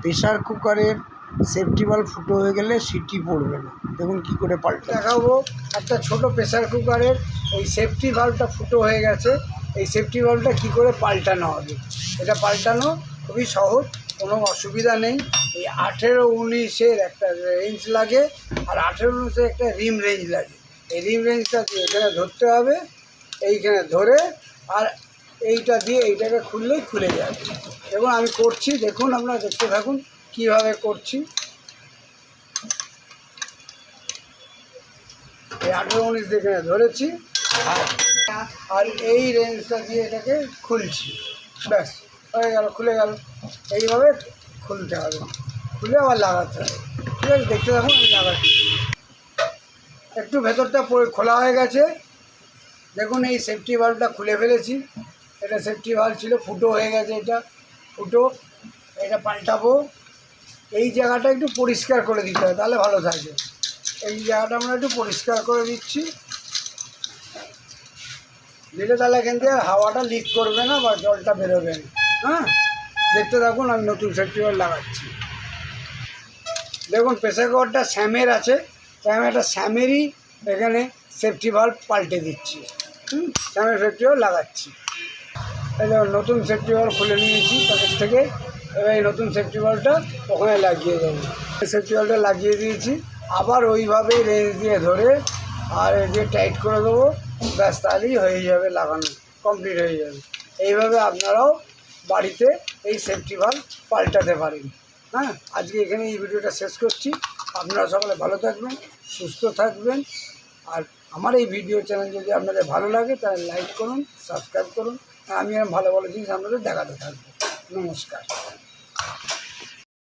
Pressure কুকারের safety valve ফুটো হয়ে গেলে সিটি পড়বে না। দেখুন কী করে পাল্টে দেখাবো, একটা ছোট প্রেশার কুকারের এই সেফটি ভাল্বটা ফুটো হয়ে গেছে। এই সেফটি ভাল্বটা কী করে পাল্টানো হবে? এটা পাল্টানো খুবই সহজ, কোনো অসুবিধা নেই। এই আঠেরো উনিশের একটা রেঞ্জ লাগে, আর আঠেরো উনিশের একটা রিম রেঞ্জ লাগে। এই রিম রেঞ্জটা এখানে ধরতে হবে? এইখানে ধরে, আর এইটা দিয়ে এইটাকে খুললেই খুলে যায়। এবং আমি করছি, দেখুন আপনারা দেখতে থাকুন কীভাবে করছি। এই আঠেরো উনিশ এখানে ধরেছি। আর এই রেঞ্জটা দিয়ে এটাকে খুলছি। ব্যাস, হয়ে গেল, খুলে গেল। এইভাবে খুলতে হবে। খুলে আবার লাগাতে হবে। ঠিক আছে, দেখতে থাকুন, আমি লাগাচ্ছি। একটু ভেতরটা খোলা হয়ে গেছে। দেখুন এই সেফটি ভাল্বটা খুলে ফেলেছি। এটা সেফটি ভাল্ব ছিল, ফুটো হয়ে গেছে এটা। ফুটো, এটা পাল্টাবো। এই জায়গাটা একটু পরিষ্কার করে দিতে হবে তাহলে ভালো থাকবে। এই জায়গাটা আমরা একটু পরিষ্কার করে দিচ্ছি। দিলে তাহলে এখান থেকে হাওয়াটা লিক করবে না বা জলটা বেরোবে না। হ্যাঁ? দেখতে থাকুন, আমি নতুন সেফটি ভাল্ব লাগাচ্ছি। দেখুন প্রেসার কুকারটা স্যামের আছে। তাই আমি একটা স্যামেরই এখানে সেফটি ভাল্ব পাল্টে দিচ্ছি। হুম? স্যামের সেফটি ভাল্ব লাগাচ্ছি। দেখুন নতুন সেফটি ভাল্ব খুলে নিয়েছি, তাদের থেকে এবার এই নতুন সেফটি ভাল্বটা ওখানে লাগিয়ে দেবো। সেফটি ভাল্বটা লাগিয়ে দিয়েছি, আবার ওইভাবেই রেঞ্জ দিয়ে ধরে আর দিয়ে টাইট করে দেবো, ব্যাস তাহলেই হয়ে যাবে লাগানো কমপ্লিট হয়ে যাবে। এইভাবে আপনারাও বাড়িতে এই সেফটি ভাল্ব পাল্টাতে পারেন। হ্যাঁ আজকে এখানে এই ভিডিওটা শেষ করছি। আপনারা সকলে ভালো থাকবেন, সুস্থ থাকবেন। আর আমার এই ভিডিও চ্যানেল যদি আপনাদের ভালো লাগে, তাহলে লাইক করুন সাবস্ক্রাইব করুন। আমি ভালো ভালো জিনিস আপনাদের দেখাতে থাকব। নমস্কার।